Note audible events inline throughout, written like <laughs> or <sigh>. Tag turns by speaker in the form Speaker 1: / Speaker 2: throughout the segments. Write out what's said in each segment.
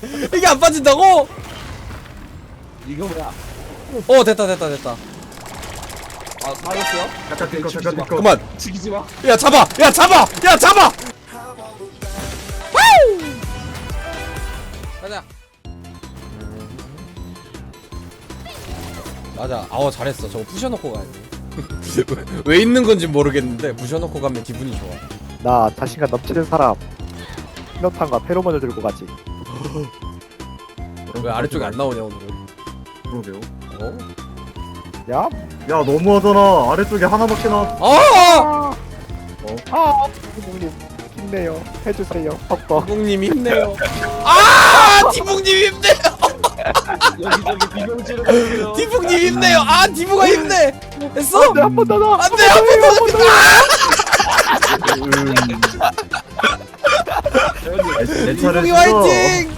Speaker 1: <laughs> 이게 안 빠진다고?
Speaker 2: 이거 뭐야?
Speaker 1: 어 됐다 됐다 됐다.
Speaker 2: 아 살았어요?
Speaker 3: 잠깐 뒷거 잠깐 뒷거.
Speaker 1: 그만.
Speaker 2: 죽이지 마.
Speaker 1: 야 잡아! 야 잡아! 야 잡아! 와우! 가자. 맞아. 아우 잘했어. 저거 부셔놓고 가야지 <laughs> 왜 있는 건지 모르겠는데 부셔놓고 가면 기분이 좋아.
Speaker 4: 나 자신감 넘치는 사람. 신호탄과 페로몬을 들고 가지
Speaker 1: 왜 아래쪽에 안 나오냐 오늘은?
Speaker 3: 그러게요.
Speaker 1: 어?
Speaker 4: 야?
Speaker 3: 야 너무하잖아. 아래쪽에 하나밖에 나.
Speaker 1: 아!
Speaker 4: 아, 부모님 힘내요. 해주세요. 퍽퍽
Speaker 1: 디봉님 힘내요. <laughs> 아 디봉님 힘내요.
Speaker 2: 여기저기 비명 지르 갈게요.
Speaker 1: 디봉님 힘내요 아 디봉아 힘내. 됐어?
Speaker 4: 네, 한번 더 나.
Speaker 1: 안돼 한번 더 <laughs>
Speaker 3: 내
Speaker 1: 디봉이 화이팅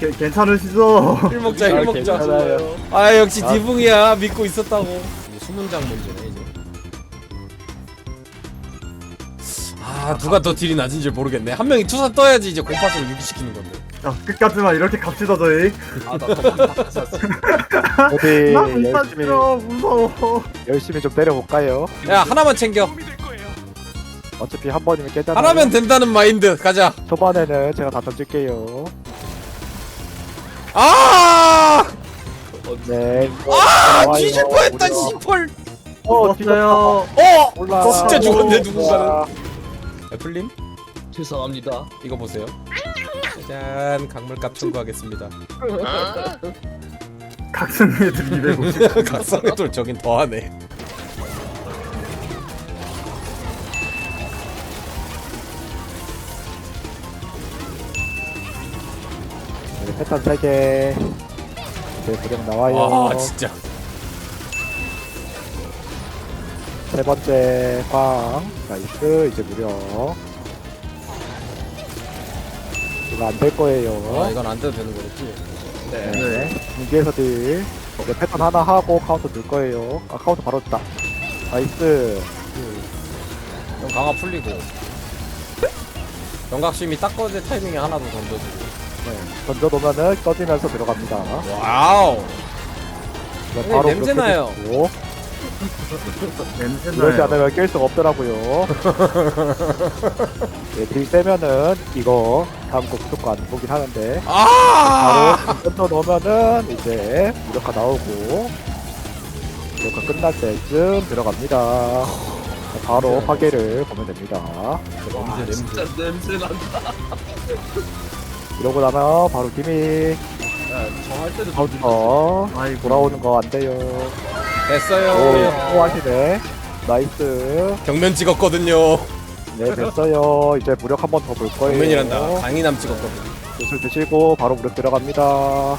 Speaker 3: 게- 괜찮으시죠?
Speaker 1: 힐 먹자 힐
Speaker 4: 아,
Speaker 1: 먹자.
Speaker 4: 괜찮아요.
Speaker 1: 아 역시
Speaker 4: 아.
Speaker 1: 디붕이야. 믿고 있었다고. 수문장 문제네 이제. 아 누가 더 딜이 낮은지 모르겠네. 한 명이 투사 떠야지 이제 공파수를 유기시키는 건데.
Speaker 3: 야 끝까지만 이렇게 갑시다 저희.
Speaker 4: 어디
Speaker 3: 나못 <laughs>
Speaker 4: 열심히
Speaker 3: 무서워.
Speaker 4: 열심히 좀 때려볼까요?
Speaker 1: 야 하나만 챙겨
Speaker 4: 어차피 한 번이면 깨잖아요.
Speaker 1: 하나면 된다는 마인드. 가자.
Speaker 4: 초반에는 제가 다 던질게요.
Speaker 1: 아!
Speaker 4: 네
Speaker 1: 아! 뻔했다
Speaker 4: 우리가-
Speaker 1: 시펄
Speaker 4: 어 뒤졌다
Speaker 3: 죽었어요?
Speaker 1: 어!
Speaker 4: 올라
Speaker 1: 진짜 죽었네, 누군가는. 애플님
Speaker 2: 죄송합니다.
Speaker 1: 이거 보세요. 짜잔 강물값 청구하겠습니다.
Speaker 3: 250
Speaker 1: 각성의 돌 저긴 더하네
Speaker 4: 패턴 3개 이제 무력 나와요.
Speaker 1: 아 진짜.
Speaker 4: 세 번째 광. 나이스. 이제 무력 이거 안 될 거예요.
Speaker 1: 아 이건 안 돼도 되는 거겠지?
Speaker 4: 네. 무기에서 딜 이제 패턴 하나 하고 카운터 넣을 거예요. 아 카운터 바로 다. 나이스.
Speaker 1: 좀 강화 풀리고. 영각심이 딱 꺼질 타이밍에 하나 더 던져주고
Speaker 4: 네. 던져놓으면은 꺼지면서 들어갑니다
Speaker 1: 와우 네, 냄새 나요.
Speaker 4: 해주시고. <laughs>
Speaker 3: 냄새
Speaker 4: 이러지
Speaker 3: 나요
Speaker 4: 않으면 깰 수가 없더라고요 네, <laughs> 딜 세면은 이거 다음 거 무조건 안 보긴 하는데
Speaker 1: 아
Speaker 4: 바로 던져놓으면은 이제 무력화 나오고 무력화 끝날 때쯤 들어갑니다 바로
Speaker 1: 냄새
Speaker 4: 파괴를 보면 됩니다
Speaker 2: 와
Speaker 1: 냄새,
Speaker 2: 진짜 냄새 난다.
Speaker 4: 이러고 나면 바로 기믹
Speaker 2: 야, 정할 때도
Speaker 4: 카운터
Speaker 3: 아이고.
Speaker 4: 돌아오는 거 안 돼요.
Speaker 1: 됐어요.
Speaker 4: 오 하시네. 나이스.
Speaker 1: 경면 찍었거든요.
Speaker 4: 네 됐어요. 이제 무력 한 번 더 볼 거예요.
Speaker 1: 경면이란다. 강인함 찍었거든.
Speaker 4: 요술 드시고 바로 무력 들어갑니다.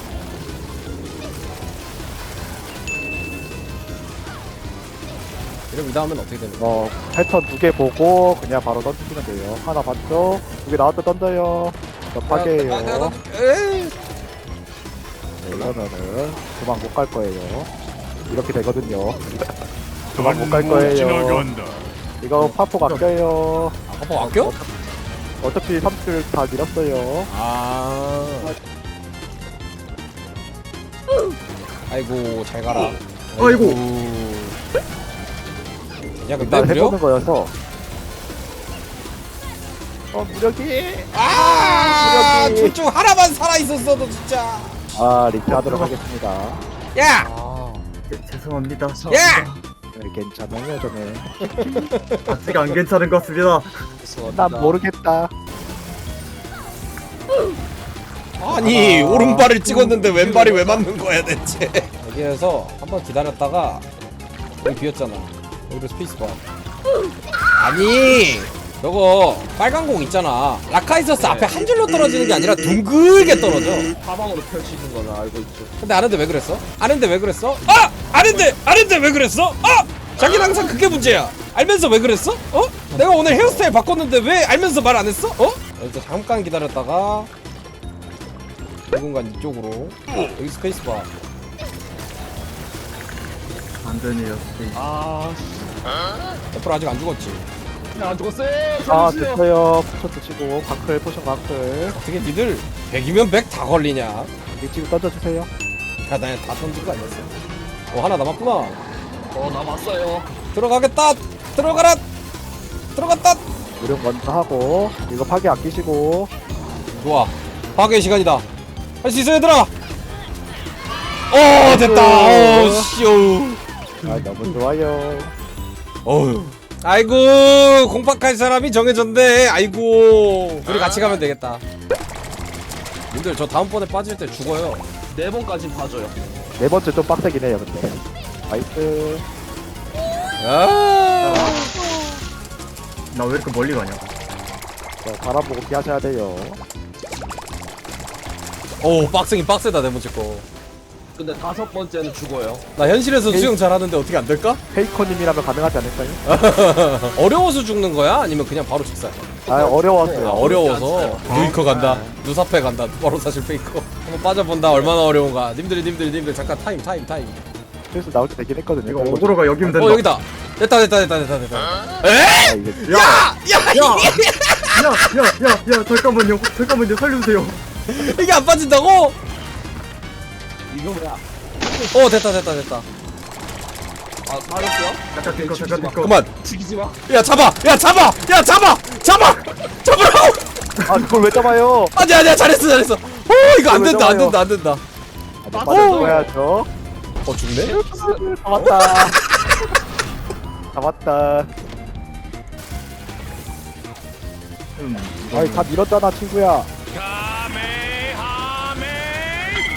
Speaker 1: 이러면 이 다음엔 어떻게 되는 거야?
Speaker 4: 어 패턴 두 개 보고 그냥 바로 던지시면 돼요. 하나 봤죠? 두개 나왔다 던져요 저
Speaker 1: 내가 던- 에이.
Speaker 4: 네, 이러면은 도망 못 갈 거예요. 이렇게 되거든요. <laughs> 도망 못 갈 거예요. 이거 파폭 아껴요.
Speaker 1: 아 퍼포 아껴?
Speaker 4: 어차피 3줄 다 밀었어요.
Speaker 1: 아. 아이고 잘 가라.
Speaker 3: 아이고.
Speaker 1: 야 근데
Speaker 4: 일단
Speaker 1: 무려?
Speaker 4: 해보는 거여서 어 무력이.
Speaker 1: 아
Speaker 4: 무력이.
Speaker 1: 둘중 하나만 살아 있었어도 진짜.
Speaker 4: 아 리트하도록 하겠습니다.
Speaker 1: 야!
Speaker 3: 아 네, 죄송합니다.
Speaker 1: 야!
Speaker 4: 네, 괜찮아요 저는. <laughs>
Speaker 3: 아직 안 괜찮은 것 같습니다.
Speaker 4: 난 모르겠다.
Speaker 1: 아니 오른발을 찍었는데 왼발이 왜 맞는 거야 대체? 여기에서 한번 기다렸다가 여기 비었잖아. 여기로 스페이스 바 아니 저거 빨간 공 있잖아 라카이서스 앞에 한 줄로 떨어지는 게 아니라 둥글게 떨어져
Speaker 2: 사방으로 펼치는 거는 알고 있죠.
Speaker 1: 근데 아는데 왜 그랬어? 아는데 왜 그랬어? 아! 아는데! 아는데 왜 그랬어? 아! 자기는 항상 그게 문제야 알면서 왜 그랬어? 어? 내가 오늘 헤어스타일 바꿨는데 왜 알면서 말 안 했어? 어? 여기서 잠깐 기다렸다가 누군가 이쪽으로 여기 스페이스바
Speaker 3: 안 되네요
Speaker 2: 아
Speaker 1: 애플 아직 안 죽었지
Speaker 2: 안 죽었어요.
Speaker 4: 아
Speaker 2: 살려주세요.
Speaker 4: 됐어요 포션 드시고 방클 포션 방클
Speaker 1: 어떻게 니들 100이면 100 다 걸리냐
Speaker 4: 일찍 던져주세요
Speaker 1: 야, 나다 던진 거 아니었어? 어, 하나 남았구나.
Speaker 2: 어 남았어요.
Speaker 1: 들어가겠다! 들어가라! 들어갔다!
Speaker 4: 무력 먼저 하고 이거 파괴 아끼시고
Speaker 1: 좋아. 파괴 시간이다. 할 수 있어, 얘들아! 어, 됐다! 어, 씨오.
Speaker 4: 아 너무 좋아요
Speaker 1: 어휴. 아이고, 공팍할 사람이 정해졌네. 아이고. 둘이 같이 가면 되겠다. 님들, 저 다음번에 빠질 때 죽어요.
Speaker 2: 네 번까진 봐줘요.
Speaker 4: 네 번째 좀 빡세긴 해요 근데 나이스
Speaker 1: 아.
Speaker 3: 나 왜 이렇게 멀리 가냐?
Speaker 4: 자, 바람 보고 피하셔야 돼요
Speaker 1: 오, 빡세긴 빡세다, 네 번째 거.
Speaker 2: 근데 다섯 번째는 죽어요.
Speaker 1: 나 현실에서 수영 잘하는데 어떻게 안 될까? <laughs>
Speaker 4: 페이커님이라면 가능하지 않을까요?
Speaker 1: 어려워서 죽는 거야? 아니면 그냥 바로 직사야?
Speaker 4: 아 어려웠어요
Speaker 1: 아, 어려워서 누이커 간다 누사패 간다 바로 사실 페이커 한번 빠져본다 얼마나 어려운가 님들이 님들이 님들 잠깐 타임 타임 타임
Speaker 4: 그래서 나올 때 되긴 했거든요
Speaker 3: 이거 어그로가 여기면 된다.
Speaker 1: 어 여기다 됐다 됐다 됐다 됐다 됐다 에?
Speaker 4: 아, 이게
Speaker 3: 야! 야! 야! 야! 야! 야! 잠깐만요. 잠깐만요. 살려주세요.
Speaker 1: 이게 안 빠진다고?
Speaker 2: 이거 뭐야?
Speaker 1: 어 됐다 됐다 됐다
Speaker 2: 아 맞았어요?
Speaker 3: 잠깐 뒷거 잠깐
Speaker 2: 마.
Speaker 3: 뒷거.
Speaker 1: 그만
Speaker 2: 죽이지 마.
Speaker 1: 야 잡아 야 잡아 야 잡아 잡아 잡으라고
Speaker 4: 아 그걸 왜 잡아요
Speaker 1: 아니야 아니야 잘했어 잘했어 어 이거 안 된다 안 된다 안 된다
Speaker 4: 아,
Speaker 2: 맞아.
Speaker 4: 빠져줘야죠
Speaker 1: 어 죽네?
Speaker 4: 잡았다 잡았다
Speaker 3: 음.
Speaker 4: 아이 다 밀었잖아 친구야
Speaker 2: 오히려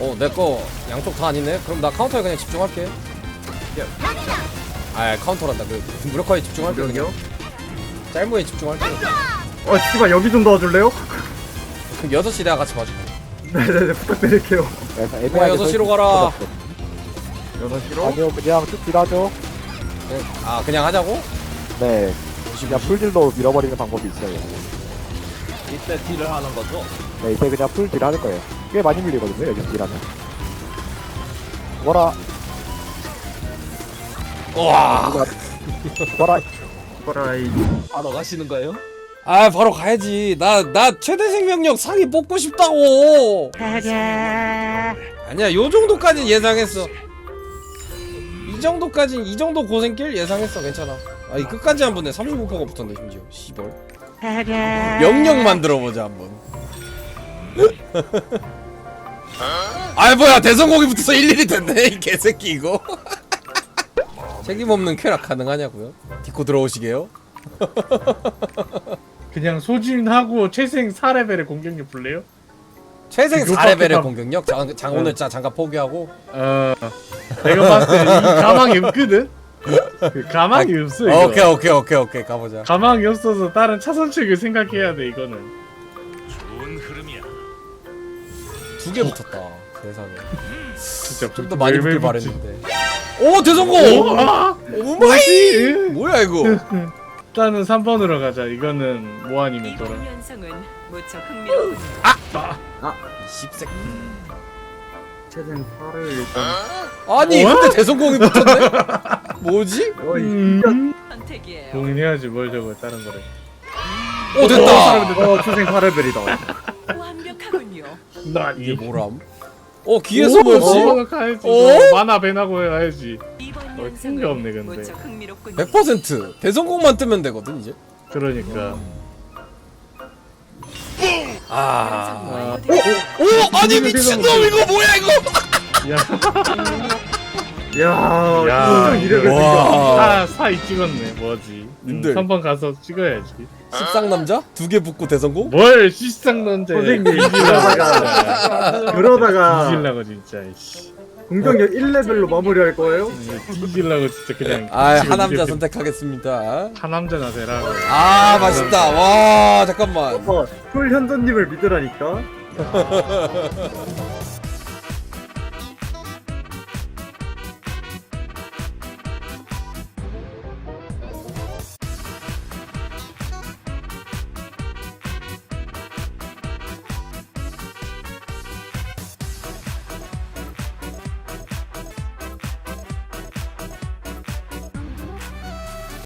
Speaker 1: 어, 내 거 양쪽 다 아니네. 그럼 나 카운터에 그냥 집중할게. 아, 카운터란다. 그 무력화에 집중할게.
Speaker 3: 여기요?
Speaker 1: 그냥. 짤무에 집중할게.
Speaker 3: 어, 씨발 여기 좀 도와줄래요?
Speaker 1: 그럼 6시 내가 같이 봐줄게.
Speaker 3: 네네네 부탁드릴게요.
Speaker 4: 그래서
Speaker 1: 어,
Speaker 4: 애매하게
Speaker 1: 6시로 가라.
Speaker 3: 여섯 시로?
Speaker 4: 아니요 그냥 쭉 딜하죠
Speaker 1: 네. 아, 그냥 하자고?
Speaker 4: 네 그냥 풀딜로 밀어버리는 방법이 있어요
Speaker 2: 이때 딜을 하는 거죠.
Speaker 4: 네 이제 그냥 풀 딜 하는 거예요 꽤 많이 밀리거든요 여기서 딜하면 뭐라 <laughs>
Speaker 1: 와.
Speaker 4: 뭐라
Speaker 3: 거라이.
Speaker 2: 바로 가시는 거예요?
Speaker 1: 아, 바로 가야지. 나, 나 최대 생명력 상위 뽑고 싶다고. 아니야, 요 정도까진 예상했어. 이 정도까진, 이 정도 고생길 예상했어. 괜찮아. 아, 이 끝까지 한 번에 35%가 붙었네, 심지어. 씨벌. 영역 만들어보자, 한번. 아, 뭐야, 대성공이 붙어서 일일이 됐네, 이 개새끼, 이거. <laughs> 책임 없는 쾌락 가능하냐고요? 디코 들어오시게요? <laughs>
Speaker 5: 그냥 소진하고 최생 4레벨의 공격력 볼래요?
Speaker 1: 최생
Speaker 5: 그
Speaker 1: 4레벨의
Speaker 5: 요밖에
Speaker 1: 공격력? 장, 장 오늘 자 장갑 포기하고
Speaker 5: 어 내가 봤을 때 이 가망이 없거든? 그 가망이 없어 이거
Speaker 1: 아, 오케이 오케이 오케이 오케이 가보자
Speaker 5: 가망이 없어서 다른 차선책을 생각해야 돼 이거는
Speaker 1: 두 개 붙었다 세상에
Speaker 5: 진짜
Speaker 1: 좀 더 많이 붙길. 바랬는데 오 대성공!
Speaker 5: 오, 아!
Speaker 1: 오마이!
Speaker 5: 뭐지?
Speaker 1: 뭐야 이거
Speaker 5: 일단은 3번으로 가자 이거는 뭐 아니면 돌아
Speaker 6: 이번 연성은 무척 흥미로운.
Speaker 1: 씹색
Speaker 3: 최생 팔을 일단.
Speaker 1: 아니
Speaker 5: 어?
Speaker 1: 근데 대성공이 붙었네? 뭐지?
Speaker 5: 음...
Speaker 6: 선택이에요.
Speaker 5: 공인해야지 뭘 저거 다른 거래
Speaker 1: 오 됐다
Speaker 3: 어, 최생 4레벨이다.
Speaker 5: 나
Speaker 1: 이게 뭐람? 어 귀에서 뭐지?
Speaker 5: 어, 가야지
Speaker 1: 어?
Speaker 5: 너 만화 배나고 가야지
Speaker 6: 이번
Speaker 5: 어,
Speaker 6: 연성은
Speaker 5: 게 없네, 근데.
Speaker 6: 무척 흥미롭군요.
Speaker 1: 100% 대성공만 뜨면 되거든 이제
Speaker 5: 그러니까
Speaker 1: 아
Speaker 6: 완료되었-
Speaker 1: 오! 아니 미친놈 이거 뭐야 이거
Speaker 5: 야 <laughs>
Speaker 3: 야,
Speaker 5: 야,
Speaker 3: 야 이래가
Speaker 1: 와
Speaker 5: 사, 사이 찍었네 뭐지
Speaker 1: 님들.
Speaker 5: 3번 가서 찍어야지
Speaker 1: 십상 남자? 두 개 붙고 대성공?
Speaker 5: 뭘 시상론제
Speaker 3: 선생님,
Speaker 5: 뒤질라고
Speaker 3: 그러다가- 그러다가
Speaker 5: 뒤질라고 진짜 이씨
Speaker 3: 공격력 1레벨로 마무리할 거예요?
Speaker 5: 뒤질라고 진짜 그냥.
Speaker 1: 아 하남자
Speaker 5: 이렇게
Speaker 1: 선택하겠습니다
Speaker 5: 하남자나 되라.
Speaker 1: 아 맛있다 와 잠깐만
Speaker 3: 어, 꿀현도님을 믿으라니까.